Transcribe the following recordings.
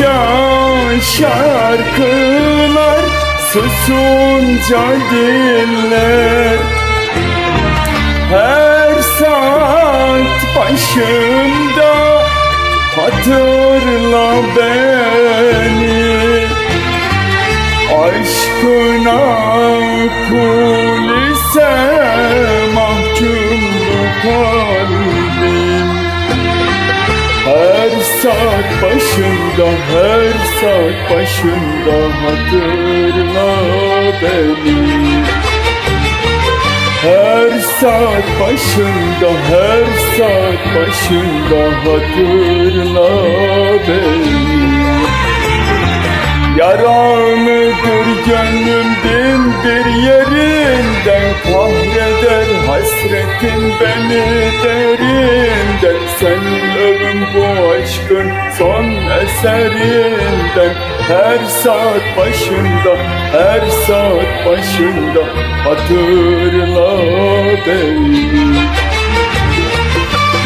Duyunca şarkılar Susunca diller. Her saat başımda Hatırla beni. Aşkına kul ise mahkum bu başında, her saat başında hatırla beni. Her saat başında, her saat başında hatırla beni. Yaramıdır gönlüm bin bir yerinden Kahreder hasretin beni derinden Sen övün bu aşkın son eserinden. Her saat başında, her saat başında Hatırla beni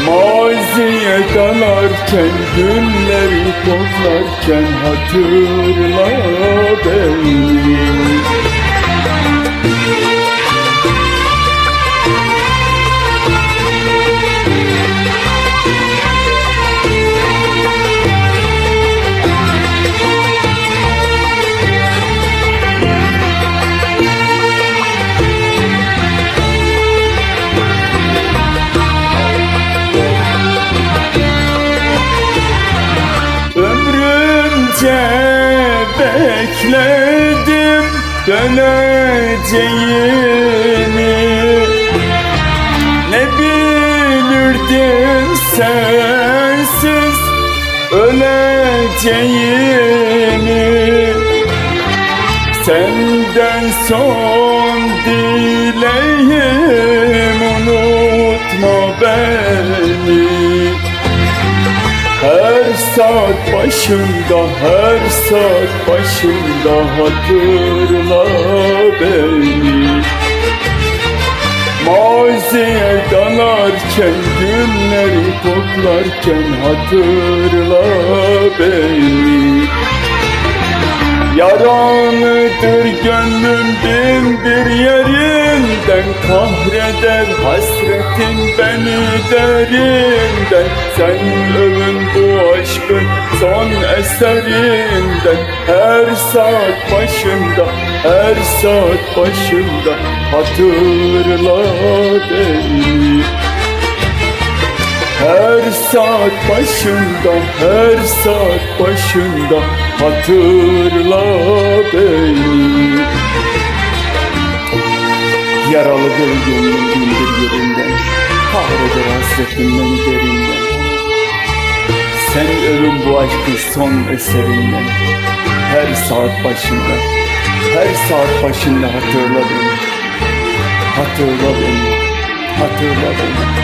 Maziye dalarken, günleri koklarken hatırla beni bekledim döneceğini Ne bilirdim sensiz öleceğini Senden son dileğim unutma beni saat başında, her saat başında hatırla beni. Maziye dalarken, günleri koklarken hatırla beni. Yaranıdır gönlüm bin bir yerinden Kahreder hasretin beni derinden. Sen övün bu aşkın son eserinden. Her saat başında, her saat başında Hatırla beni. Her saat başında, her saat başında hatırla beni Yaralıdır gönlüm bindir yerinden Kahreder hasretin beni derinden Sen övün bu aşkın son eserinden Her saat başında, her saat başında hatırla beni. Hatırla beni, hatırla beni